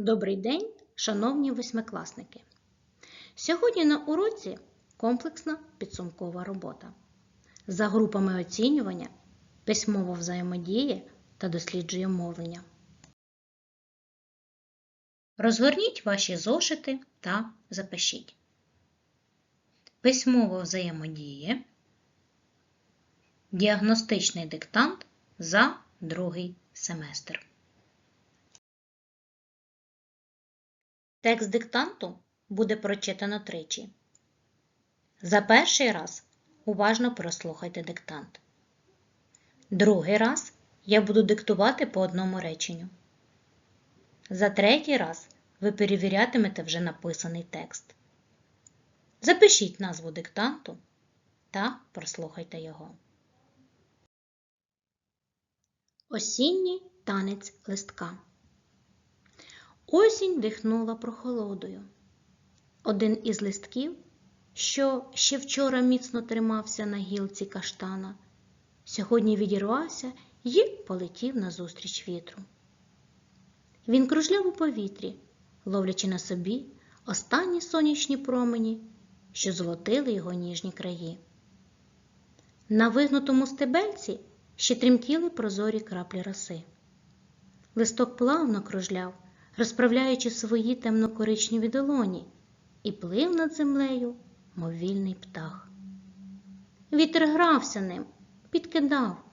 Добрий день, шановні восьмикласники! Сьогодні на уроці комплексна підсумкова робота. За групами оцінювання письмово взаємодіє та досліджує мовлення. Розгорніть ваші зошити та запишіть. Письмово взаємодіє. Діагностичний диктант за другий семестр. Текст диктанту буде прочитано тричі. За перший раз уважно прослухайте диктант. Другий раз я буду диктувати по одному реченню. За третій раз ви перевірятимете вже написаний текст. Запишіть назву диктанту та прослухайте його. Осінній танець листка. Осінь дихнула прохолодою. Один із листків, що ще вчора міцно тримався на гілці каштана, сьогодні відірвався і полетів назустріч вітру. Він кружляв у повітрі, ловлячи на собі останні сонячні промені, що золотили його ніжні краї. На вигнутому стебельці ще тремтіли прозорі краплі роси. Листок плавно кружляв розправляючи свої темно-коричневі долоні, і плив над землею, мов вільний птах. Вітер грався ним, підкидав,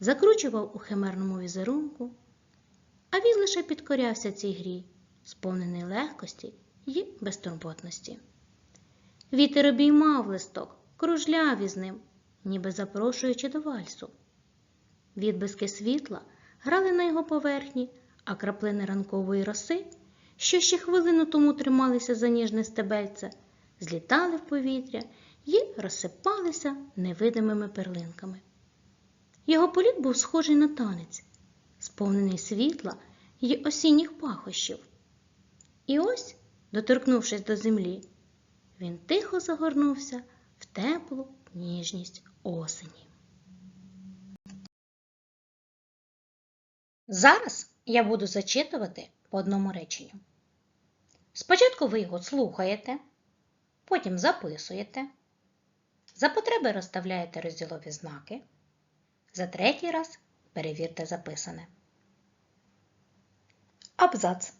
закручував у химерному візерунку, а він лише підкорявся цій грі, сповнений легкості й безтурботності. Вітер обіймав листок, кружляв із ним, ніби запрошуючи до вальсу. Відблиски світла грали на його поверхні а краплини ранкової роси, що ще хвилину тому трималися за ніжне стебельце, злітали в повітря і розсипалися невидимими перлинками. Його політ був схожий на танець, сповнений світла й осінніх пахощів. І ось, доторкнувшись до землі, він тихо загорнувся в теплу ніжність осені. Зараз я буду зачитувати по одному реченню. Спочатку ви його слухаєте, потім записуєте, за потреби розставляєте розділові знаки, за третій раз перевірте записане. Абзац.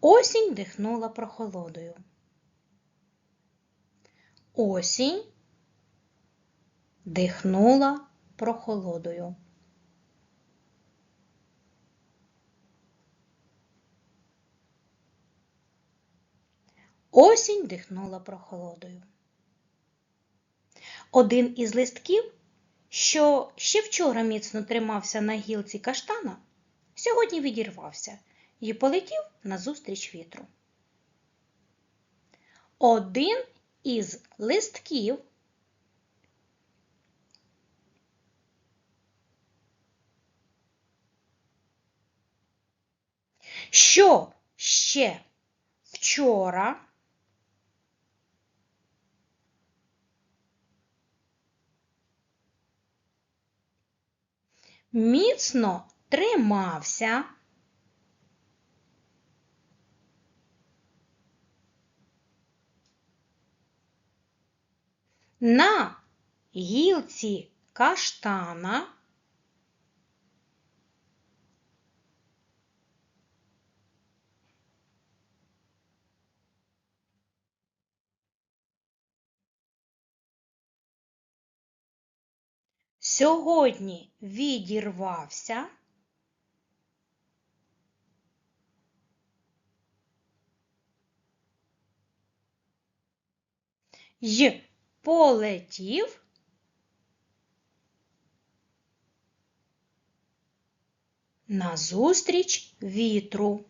Осінь дихнула прохолодою. Осінь дихнула прохолодою. Осінь дихнула прохолодою. Один із листків, що ще вчора міцно тримався на гілці каштана, сьогодні відірвався і полетів назустріч вітру. Один із листків, що ще вчора міцно тримався. На гілці каштана сьогодні відірвався. й полетів назустріч вітру.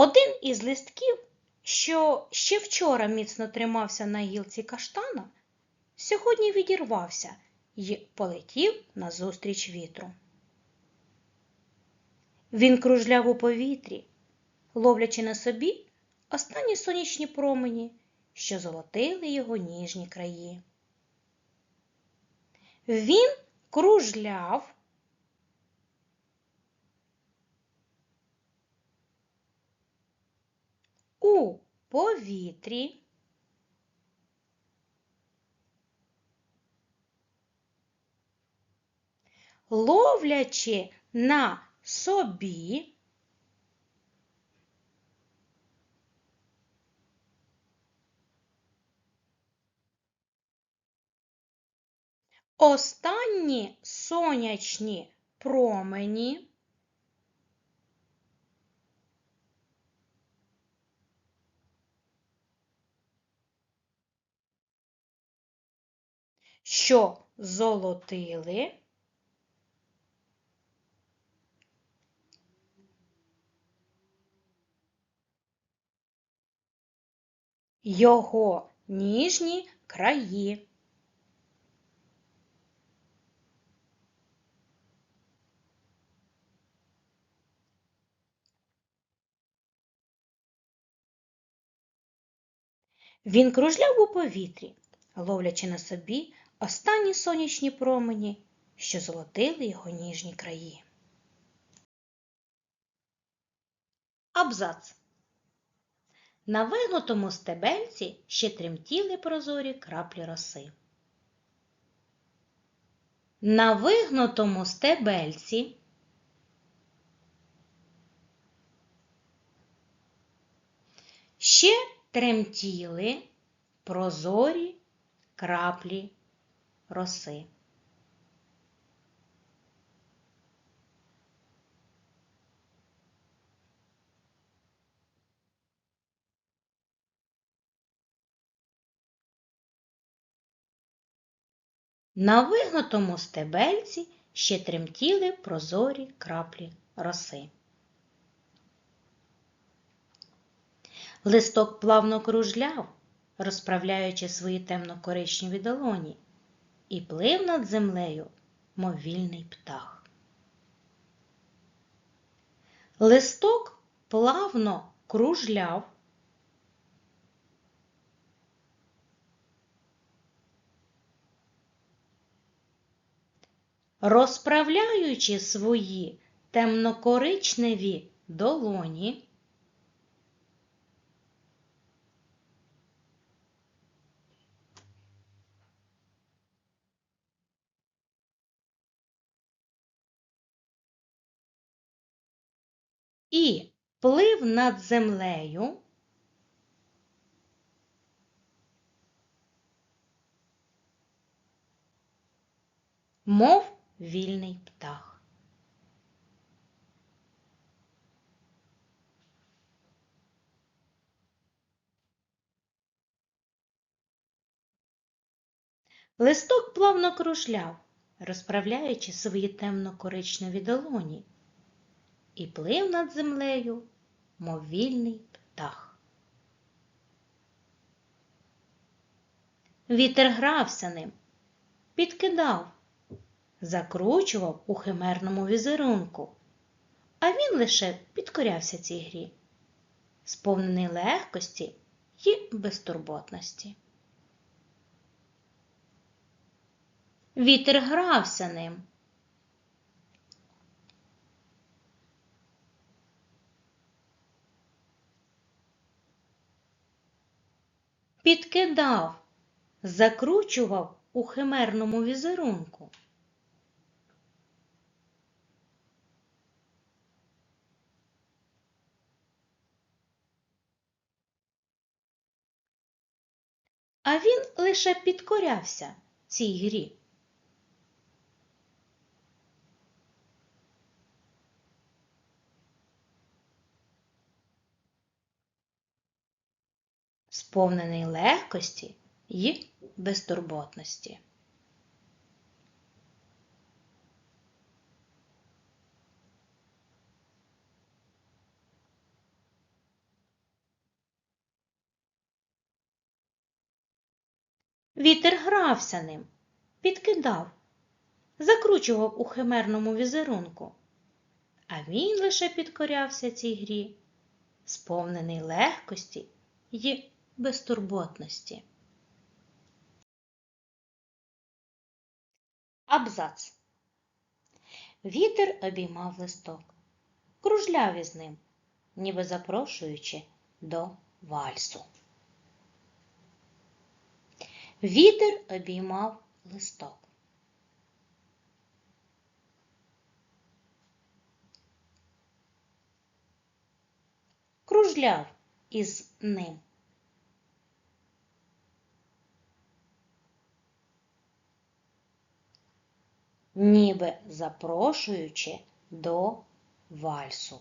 Один із листків, що ще вчора міцно тримався на гілці каштана, сьогодні відірвався і полетів назустріч вітру. Він кружляв у повітрі, ловлячи на собі останні сонячні промені, що золотили його ніжні краї. Він кружляв. У повітрі. Ловлячи на собі. Останні сонячні промені що золотили його ніжні краї. Він кружляв у повітрі, ловлячи на собі останні сонячні промені, що золотили його ніжні краї. Абзац. На вигнутому стебельці ще тремтіли прозорі краплі роси. На вигнутому стебельці ще тремтіли прозорі краплі роси. На вигнутому стебельці ще тремтіли прозорі краплі роси. Листок плавно кружляв, розправляючи свої темно-коричневі долоні, і плив над землею, мов вільний птах. Листок плавно кружляв, розправляючи свої темнокоричневі долоні, і плив над землею, мов вільний птах. Листок плавно кружляв, розправляючи свої темно-коричневі долоні, і плив над землею, мов вільний птах. Вітер грався ним, підкидав, закручував у химерному візерунку, а він лише підкорявся цій грі, сповнений легкості й безтурботності. Вітер грався ним. Підкидав, закручував у химерному візерунку. А він лише підкорявся цій грі. Сповнений легкості й безтурботності. Вітер грався ним, підкидав, закручував у химерному візерунку, а він лише підкорявся цій грі, сповнений легкості й безтурботності. Абзац. Вітер обіймав листок, кружляв із ним, ніби запрошуючи до вальсу. Вітер обіймав листок. Кружляв із ним. Ніби запрошуючи до вальсу.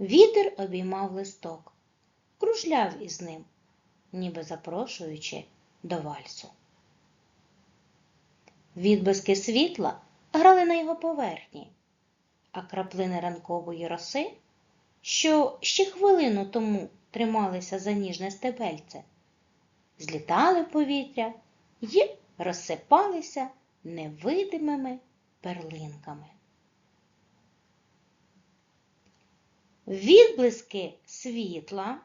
Вітер обіймав листок, кружляв із ним, ніби запрошуючи до вальсу. Відблиски світла грали на його поверхні, а краплини ранкової роси що ще хвилину тому трималися за ніжне стебельце, злітали повітря і розсипалися невидимими перлинками. Відблиски світла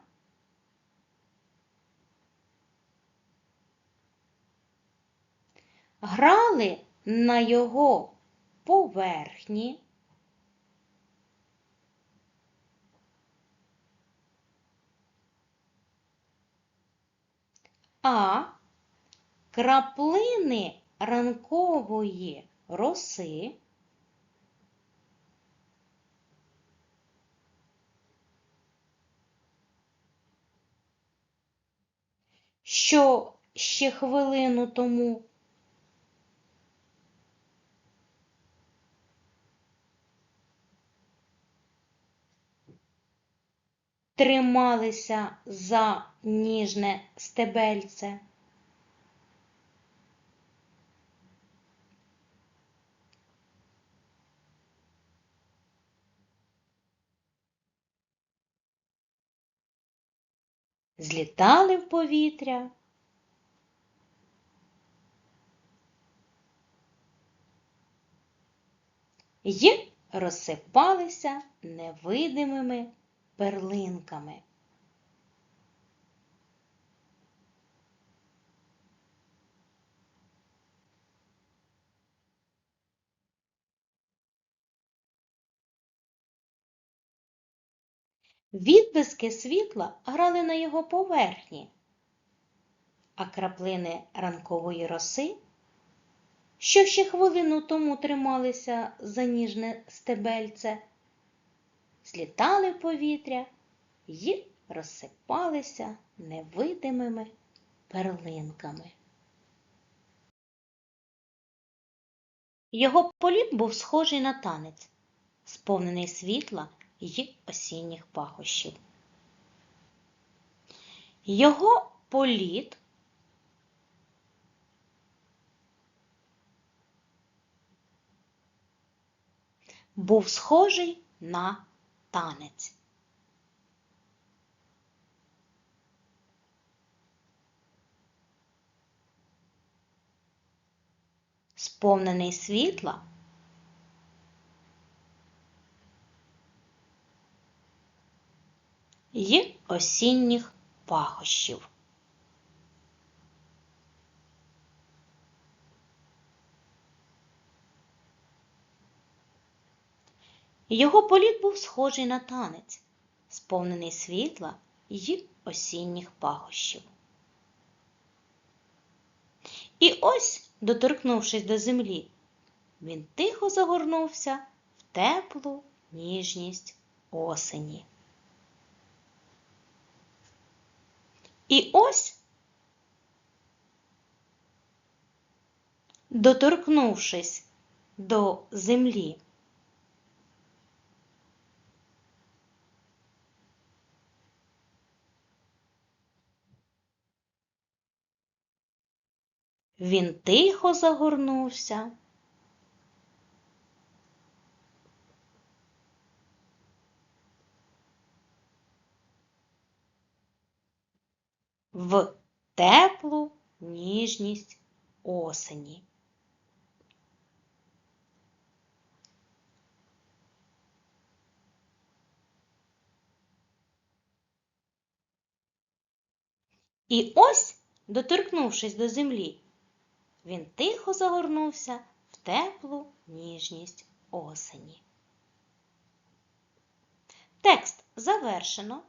грали на його поверхні. А краплини ранкової роси. Що ще хвилину тому трималися за ніжне стебельце. Злітали в повітря. й розсипалися невидимими перлинками. Відблиски світла грали на його поверхні, а краплини ранкової роси, що ще хвилину тому трималися за ніжне стебельце, злітали в повітря і розсипалися невидимими перлинками. Його політ був схожий на танець, сповнений світла й осінніх пахощів. Його політ був схожий на танець. Сповнений світла Є осінніх пахощів. Його політ був схожий на танець, сповнений світла й осінніх пахощів. І ось, доторкнувшись до землі, він тихо загорнувся в теплу ніжність осені. І ось, доторкнувшись до землі, Він тихо загорнувся. В теплу ніжність осені. І ось, доторкнувшись до землі, він тихо загорнувся в теплу ніжність осені. Текст завершено.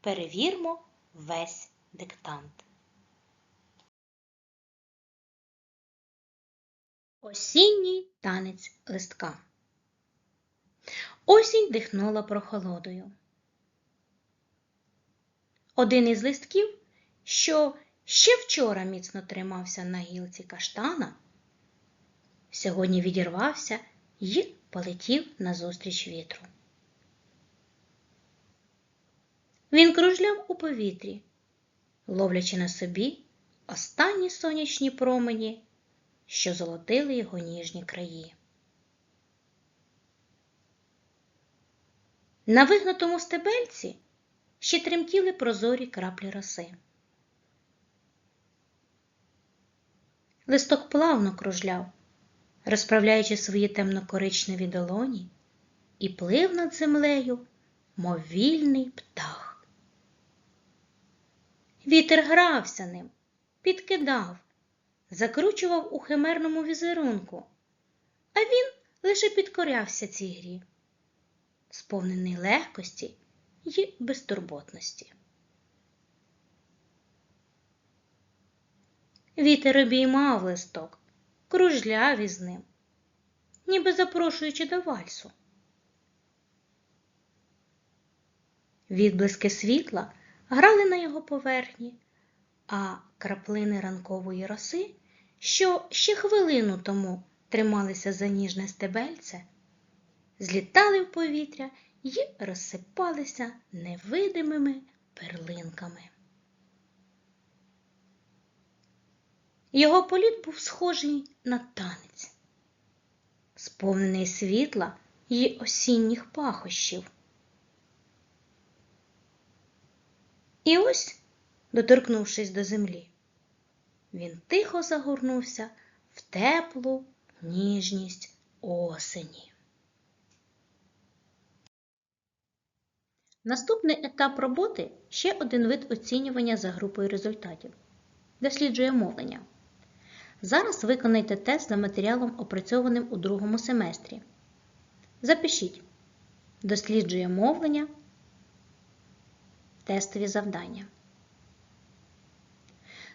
Перевірмо весь диктант. Осінній танець листка. Осінь дихнула прохолодою. Один із листків, що ще вчора міцно тримався на гілці каштана, сьогодні відірвався і полетів назустріч вітру. Він кружляв у повітрі, ловлячи на собі останні сонячні промені, що золотили його ніжні краї. На вигнутому стебельці ще тремтіли прозорі краплі роси. Листок плавно кружляв, розправляючи свої темно-коричневі долоні, і плив над землею, мов вільний птах. Вітер грався ним, підкидав, закручував у химерному візерунку, а він лише підкорявся цій грі, сповнений легкості й безтурботності. Вітер обіймав листок, кружляв із ним, ніби запрошуючи до вальсу. Відблиски світла грали на його поверхні, а краплини ранкової роси, що ще хвилину тому трималися за ніжне стебельце, злітали в повітря і розсипалися невидимими перлинками. Його політ був схожий на танець, сповнений світла й осінніх пахощів. І ось, доторкнувшись до землі, він тихо загорнувся в теплу ніжність осені. Наступний етап роботи ще один вид оцінювання за групою результатів. Досліджує мовлення. Зараз виконайте тест за матеріалом, опрацьованим у другому семестрі. Запишіть. Досліджує мовлення. Тестові завдання.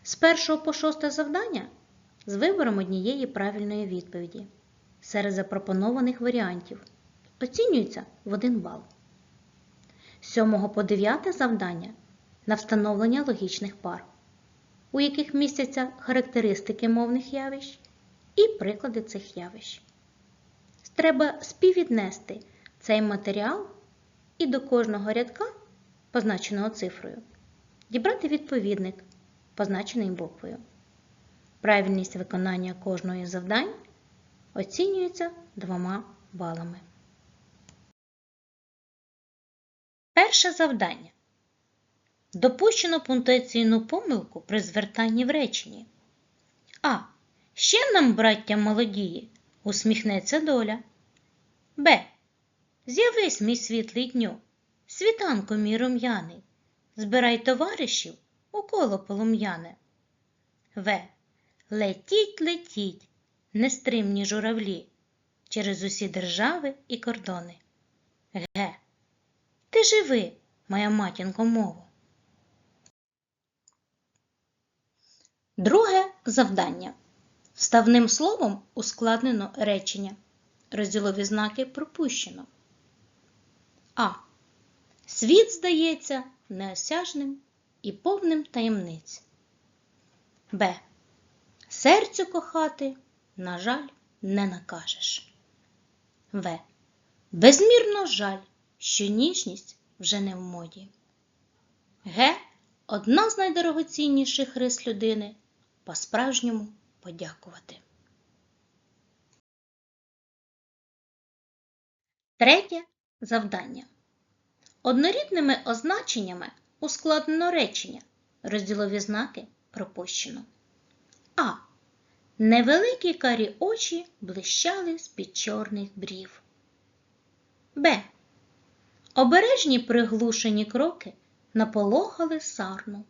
З першого по шосте завдання з вибором однієї правильної відповіді. Серед запропонованих варіантів оцінюється в 1 бал. З 7 по 9 завдання на встановлення логічних пар, у яких містяться характеристики мовних явищ і приклади цих явищ. Треба співвіднести цей матеріал і до кожного рядка, позначеного цифрою, дібрати відповідник, позначений буквою. Правильність виконання кожної завдань оцінюється двома балами. Перше завдання. Допущено пунктуаційну помилку при звертанні в реченні. А. Ще нам, браття молодії, усміхнеться доля. Б. З'явись мій світлий дню, світанку мій рум'яний, збирай товаришів у коло полум'яне. В. Летіть, летіть, нестримні журавлі через усі держави і кордони. Г. Ти живи, моя матінко мову. Друге завдання. Вставним словом ускладнено речення. Розділові знаки пропущено. А. Світ здається неосяжним і повним таємниць. Б. Серцю кохати, на жаль, не накажеш. В. Безмірно жаль, що ніжність вже не в моді. Г. Одна з найдорогоцінніших рис людини по-справжньому подякувати. Третє завдання. Однорідними означеннями ускладнено речення. Розділові знаки пропущено. А. Невеликі карі очі блищали з-під чорних брів. Б. Обережні приглушені кроки наполохали сарну.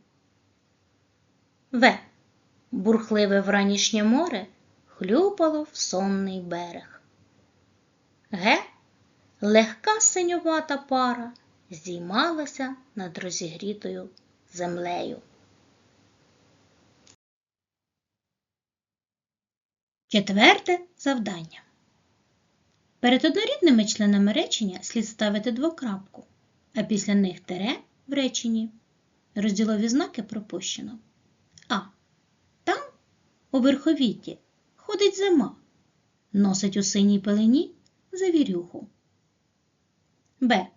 В. Бурхливе вранішнє море хлюпало в сонний берег. Г. Легка синювата пара здіймалася над розігрітою землею. Четверте завдання. Перед однорідними членами речення слід ставити двокрапку, а після них тире в реченні. Розділові знаки пропущено. У верховітті, ходить зима, носить у синій пелені завірюху. Б.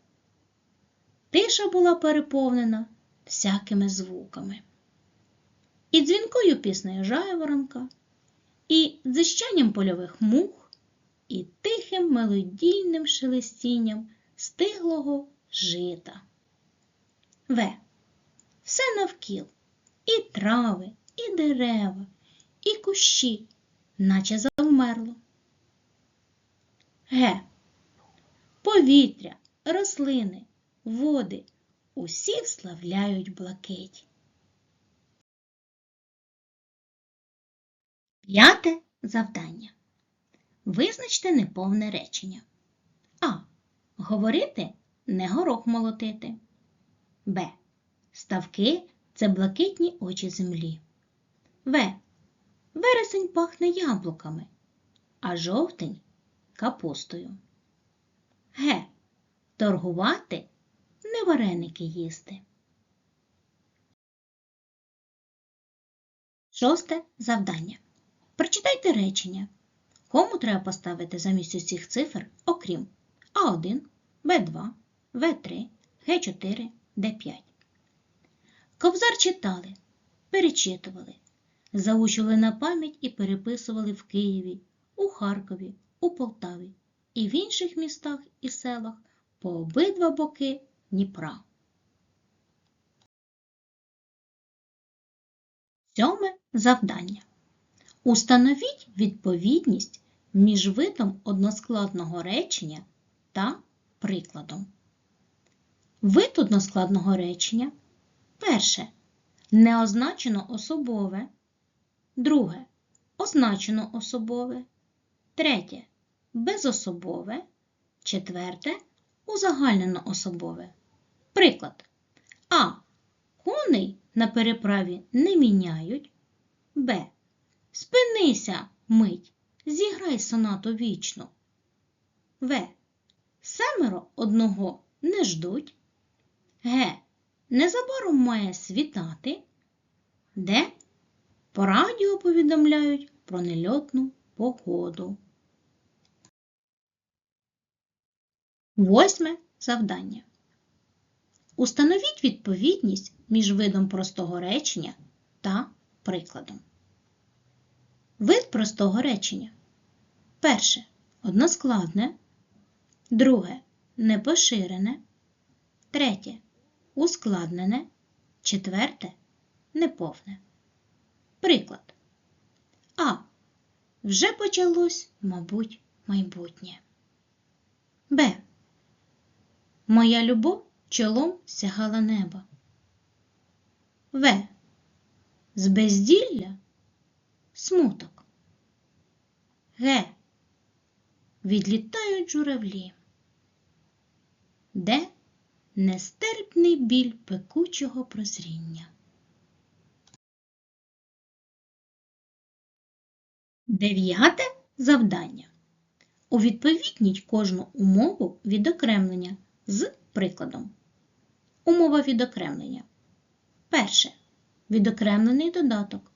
Тиша була переповнена всякими звуками. І дзвінкою піснею жайворонка, і дзищанням польових мух, і тихим мелодійним шелестінням стиглого жита. В. Все навкіл і трави, і дерева, і кущі, наче завмерло. Г. Повітря, рослини, води усі вславляють блакить. П'яте завдання. Визначте неповне речення. А. Говорити не горох молотити. Б. Ставки це блакитні очі землі. В. Вересень пахне яблуками, а жовтень капустою. Г. Торгувати не вареники їсти. Шосте завдання. Прочитайте речення. Кому треба поставити замість усіх цифр, окрім А1, Б2, В3, Г4, Д5. Ковзар читали, перечитували, заучили на пам'ять і переписували в Києві, у Харкові, у Полтаві і в інших містах і селах по обидва боки Дніпра. Сьоме завдання. Установіть відповідність між видом односкладного речення та прикладом. Вид односкладного речення перше неозначено особове, друге означено особове, третє безособове, четверте узагальнено особове. Приклад А. Коней на переправі не міняють. Б. Спинися, мить, зіграй сонату вічну. В. Семеро одного не ждуть. Г. Незабаром має світати. Д. По радіо повідомляють про нельотну погоду. Восьме завдання. Установіть відповідність між видом простого речення та прикладом. Вид простого речення. Перше односкладне, друге непоширене, третє ускладнене, четверте неповне. Приклад. А. Вже почалось, мабуть, майбутнє. Б. Моя любов чолом сягала неба. В. З безділля смуток. Г. Відлітають журавлі. Д. Нестерпний біль пекучого прозріння. Дев'яте завдання. Увідповідніть кожну умову відокремлення з прикладом. Умова відокремлення. Перше. Відокремлений додаток.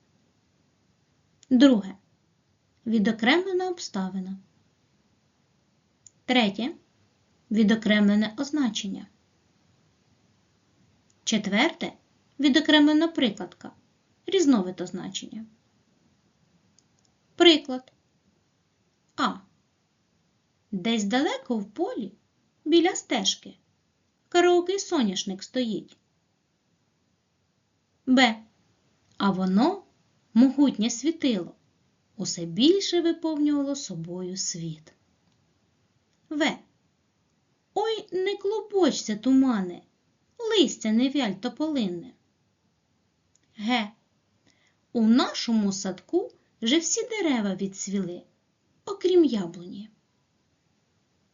Друге. Відокремлена обставина. Третє. Відокремлене означення. Четверте. Відокремлена прикладка. Різновид означення. Приклад. А. Десь далеко в полі біля стежки. Караокий соняшник стоїть. Б. А воно могутнє світило, усе більше виповнювало собою світ. В. Ой, не клопочся, тумане, листя не вяль тополинне. Г. у нашому садку вже всі дерева відцвіли, окрім яблуні.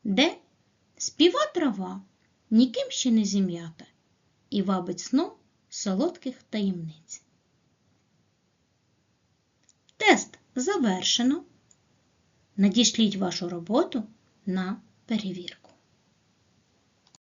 Де співа трава, ніким ще не зім'ята, і вабить сном солодких таємниць. Тест завершено. Надішліть вашу роботу на перевірку.